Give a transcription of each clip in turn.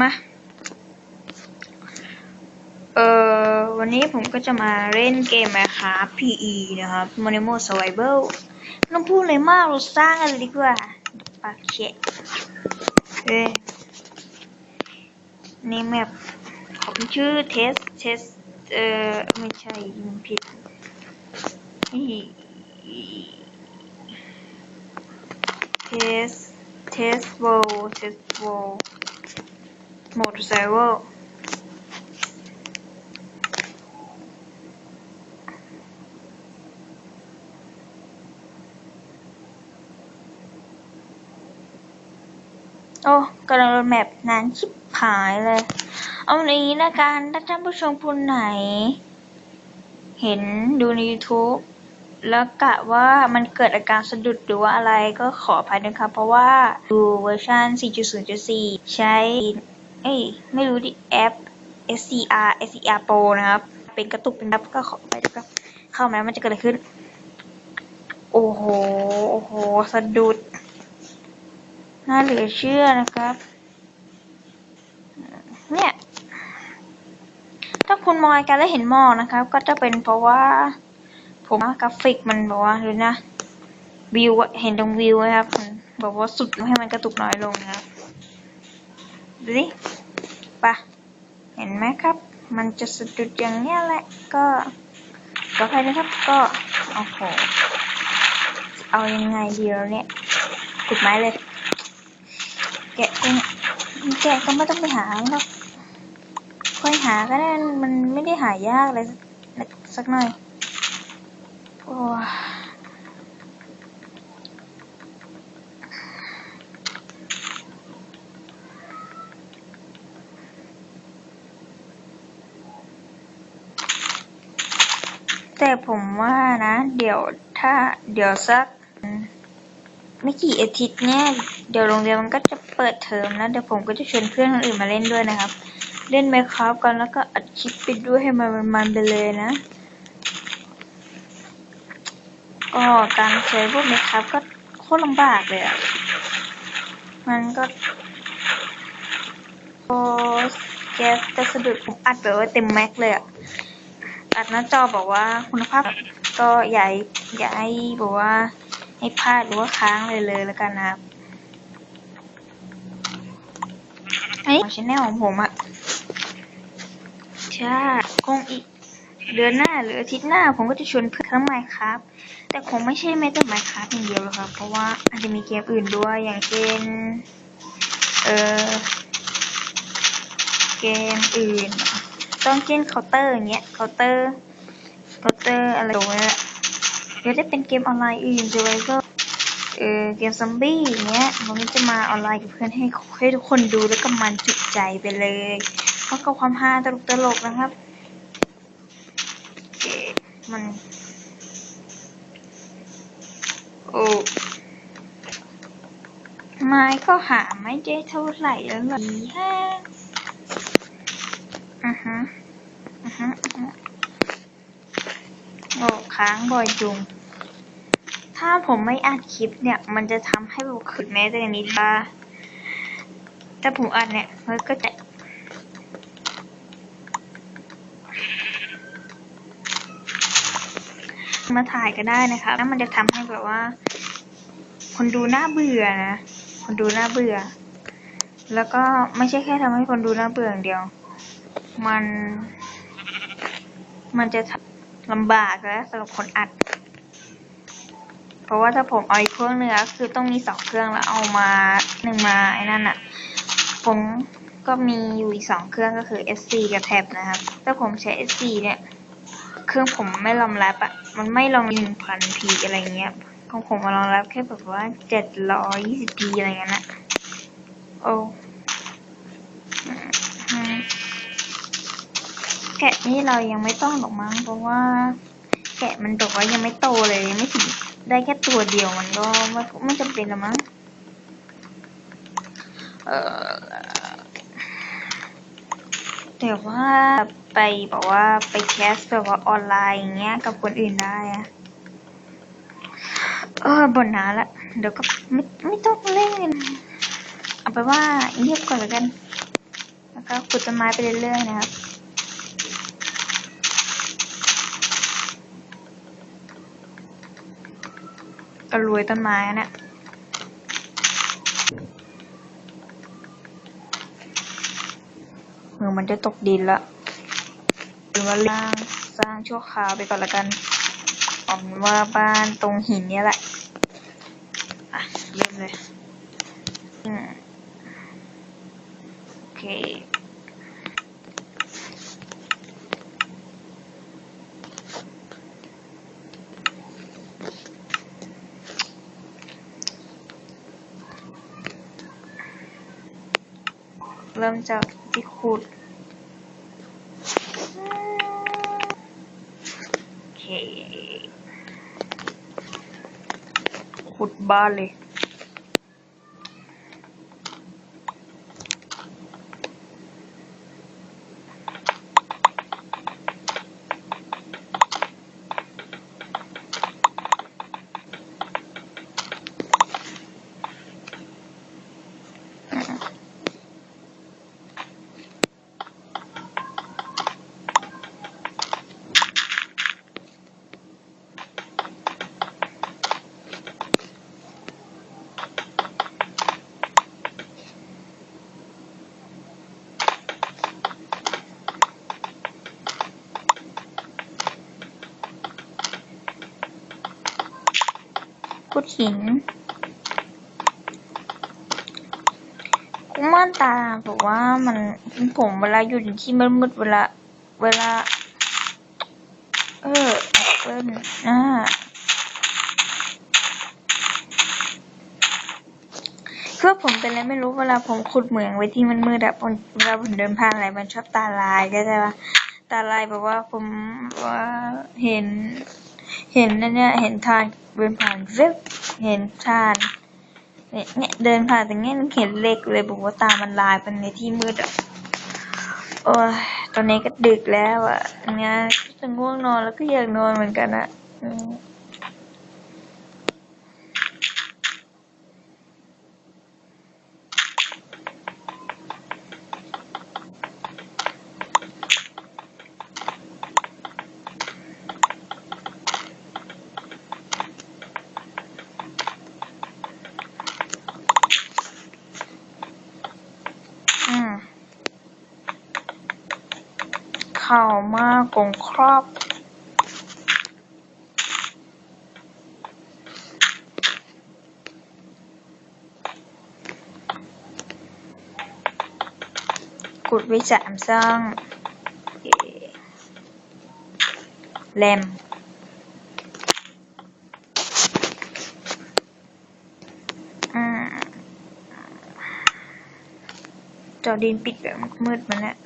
มาเออวันนี้ผมก็จะมาเล่นเกมนะครับ PE นะครับ Monemo Survival ไม่ต้องพูดเลยมากเราสร้างกันเลยดีกว่าปากเชะเอ้นี่แมปผมชื่อเทสเทสเอ่อไม่ใช่มันผิดนี่เทสเทสโวเทสโว โหมด Survival โอ้กำลังโหลดแมปนานชิบหายเลย เอาในนี้ละกันถ้าท่านผู้ชมคนไหน เห็นดูใน YouTube แล้วกะว่ามันเกิดอาการสะดุดหรือว่าอะไรก็ขออภัยนะครับ เพราะว่าดูเวอร์ชัน4.0.4 ใช้ เอ้ยไม่รู้ดิแอป SCR SCR Pro นะครับ เป็นกระตุกเป็นดับก็ขอไปนะครับ เข้ามาแล้วมันจะเกิดอะไรขึ้น โอ้โห โอ้โห สะดุด น่าเหลือเชื่อนะครับ เนี่ย ถ้าคุณมองกันแล้วเห็นหมอกนะครับ ก็จะเป็นเพราะว่า ผมกราฟิกมันบอกว่าหรือนะ วิวเห็นตรงวิวนะครับ บอกว่าสุดให้มันกระตุกน้อยลงนะครับ ดูดิปะเห็นไหมครับ มันจะสะดุดอย่างเนี้ยแหละ ก็ก็ไปนะครับ ก็โอ้โหเอายังไงดีแล้วเนี่ยขุดไม้เลย แกะก็แกะก็ไม่ต้องไปหาหรอกค่อยหาก็ได้ มันไม่ได้หายากเลยสักสักหน่อยโอ้ย แต่ผมว่านะ เดี๋ยวถ้าเดี๋ยวสัก ไม่กี่อาทิตย์เนี่ยเดี๋ยวโรงเรียนมันก็จะเปิดเทอมแล้วเดี๋ยวผมก็จะชวนเพื่อนคนอื่นมาเล่นด้วยนะครับ เล่นไมคราฟกันแล้วก็อัดคลิปไปด้วยให้มันมันไปเลยนะก็การใช้พวกไมคราฟก็โคตรลำบากเลยอะมันก็โอ้แกจะสะดุดผมอัดแบบว่าเต็มแม็กเลยอะ อัดหน้าจอบอกว่าคุณภาพก็อย่าให้อย่าให้บอกว่าให้พลาดหรือว่าค้างเลยเลยแล้วกันนะครับไอ้ชแนลของผมอะใช่คงอีกเดือนหน้าหรืออาทิตย์หน้าผมก็จะชวนเพื่อนทั้งไมค์ครับแต่คงไม่ใช่แม้แต่ไมค์ครับอย่างเดียวหรอกครับ เพราะว่าอาจจะมีเกมอื่นด้วยอย่างเช่นเออเกมอื่น ต้องเช่นเคาน์เตอร์อย่างเงี้ยเคาน์เตอร์เคาน์เตอร์อะไรตัวเนี้ยหรือจะเป็นเกมออนไลน์อื่นจะไว้ก็เออเกมซอมบี้อย่างเงี้ยผมก็จะมาออนไลน์กับเพื่อนให้ให้ทุกคนดูแล้วก็มันจุใจไปเลยเพราะกับความฮาตลกตลกนะครับเมันโอ้ไม้ก็หาไม่ได้เท่าไหร่แล้วหรอ ฮะอือฮะอือฮะฮะโอ้ค้างบ่อยจุง ถ้าผมไม่อัดคลิปเนี่ย มันจะทำให้ผมขึ้นแม้แต่นิดบ้าแต่ผมอัดเนี่ยมันก็จะมาถ่ายก็ได้นะคะแล้วมันจะทำให้แบบว่า คนดูน่าเบื่อนะ คนดูน่าเบื่อ แล้วก็ไม่ใช่แค่ทำให้คนดูน่าเบื่ออย่างเดียว มัน มันจะลำบากแล้วสำหรับคนอัด เพราะว่าถ้าผมเอาอีกเครื่องหนึงอคือต้องมีสองเครื่องแล้วเอามาหนึ่งมาไอ้นั่นอะผมก็มีอยู่อีกสองเครื่องก็คือ S4 กับแท็บนะครับ ถ้าผมใช้ S4 เนี่ย เครื่องผมไม่รองรับอะมันไม่รองหนึ่งพันพีอะไรเงี้ยของผมมารองรับแค่แบบว่าเจ็ดร้อยยี่สิบพีอะไรเงี้ยนะโอ้ แกะนี่เรายังไม่ต้องหรอกมั้งเพราะว่า แกะมันบอกว่ายังไม่โตเลยไม่ถึงได้แค่ตัวเดียวมันก็ไม่ไม่จำเป็นหรอกมั้งเออแต่ว่าไปบอกว่าไปแคสแบบว่าออนไลน์อย่างเงี้ยกับคนอื่นได้อะเออบ่นนาละเดี๋ยวก็ไม่ไม่ต้องเล่นเอาไปว่าเงียบก่อนแล้วกัน แล้วก็ขุดต้นไม้ไปเรื่อยๆนะครับ ก็รวยต้นไม้อะเนี่ยมือมันจะตกดินละหรือว่าล่างสร้างชั่วคราวไปก่อนละกันเออกว่าบ้านตรงหินเนี้ยแหละอะเริ่มเลย อืมโอเค เริ่มจากที่ขุดโอเค ขุดบ้านเลย หินกุมาตาบอกว่ามันผมเวลาอยู่ในที่มืดๆเวลา เวลา เออแอปเปิ้ลอ่าคือว่าผมเป็นอะไรไม่รู้เวลาผมขุดเหมืองไว้ที่มันมืดอะผมเวลาผมเดินผ่านอะไรมันชอบตาลายก็จะว่าตาลายแบบว่าผมว่าเห็น เห็นนั่นเนี่ยเห็นทางเดินผ่านเว็บ เห็นชานเนี่ยเนี่ยเดินผ่านแต่เงี้ยเห็นเล็กเลยบอกว่าตามันลายเป็นในที่มืดอะโอ้ยตอนนี้ก็ดึกแล้วอะอันเนี้ยจะง่วงนอนแล้วก็อยากนอนเหมือนกันอะอืมอืม ข่าวมากกงครอบกุดไว้สามซ่องเอ่อแรมจอดินปิดแบบมืดมันเนี่ย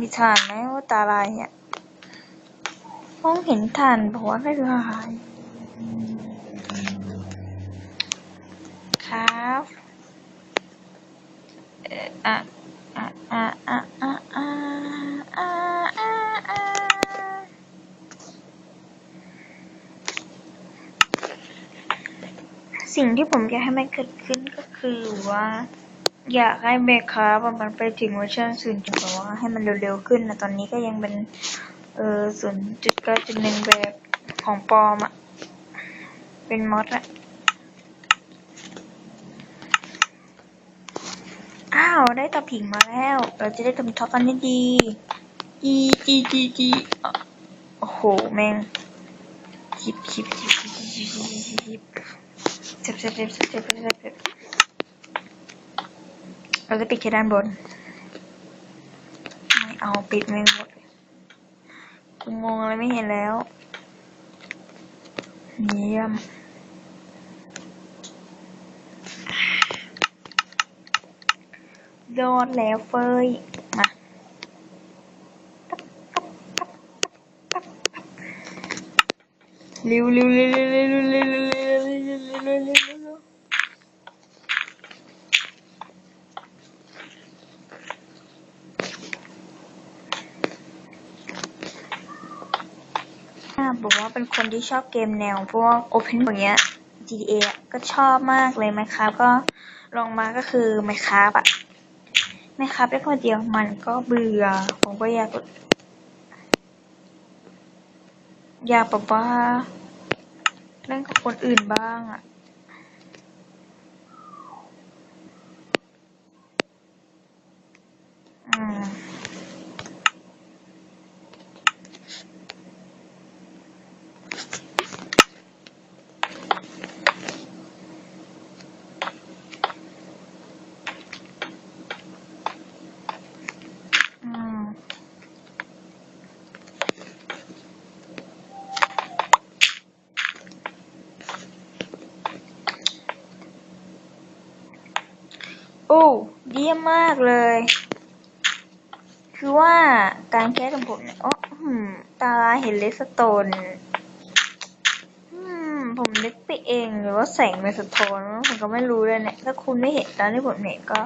มีฐานไหมว่าตาลายเนี่ยมองเห็นฐานบอกว่าไม่ลายครับเอ่ออะอะอะอะอะอะอะอะอะสิ่งที่ผมอยากให้มันเกิดขึ้นก็คือว่า อยากให้เบคามันไปถึงเวอร์ชันศูนย์จุดแบบว่าให้มันเร็วๆขึ้นนะตอนนี้ก็ยังเป็น เออศูนย์จุดเก้าจุดหนึ่งแบบของปลอมอะเป็นมอดอะอ้าว ได้ตะผิงมาแล้ว เราจะได้ทำท็อปกันได้ดีจีจีจีจีโอ้โห แม่งชิบชิบชิบชิบชิบชิบชิบชิบเจ็บเจ็บเจ็บจ็บเจ็บเจ็บเจ็บ เราจะปิดแค่ด้านบน ไม่เอาปิดไม่หมดกูงงอะไรไม่เห็นแล้วเยี่ยมยอดแล้วเฟยมาเร็วเร็วเร็วเร็วเร็วเร็วเร็วเร็วเร็วเร็วเร็วเร็วเร็วเร็วอ่า บอกว่าเป็นคนที่ชอบเกมแนวพวกโอเพนอย่างเงี้ย GTA ก็ชอบมากเลยไหมครับก็ลองมาก็คือไมครับอะไมครับได้คนเดียวมันก็เบื่อ ผมก็อยาก อยากแบบว่าเล่นกับคนอื่นบ้างอะ อ้เยี่ยมมากเลย คือว่าการแคสของผมเนี่ยอ๋อตาลาเห็นเลสโตนอืมผมนึกไปเองหรือว่าแสงมันสะท้อนผมก็ไม่รู้เลยเนี่ย ถ้าคุณไม่เห็นตอนที่ผมเห็นก็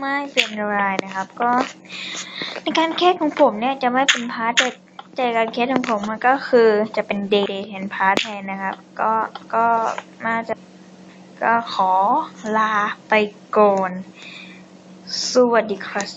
ไม่เป็นไรนะครับ ก็ ในการแคสของผมเนี่ยจะไม่เป็นพาร์ทแต่แต่การแคสของผมมันก็คือจะเป็นเดย์แทนพาร์ทแทนนะครับ ก็ก็น่าจะ ก็ขอลาไปก่อน สวัสดีครับ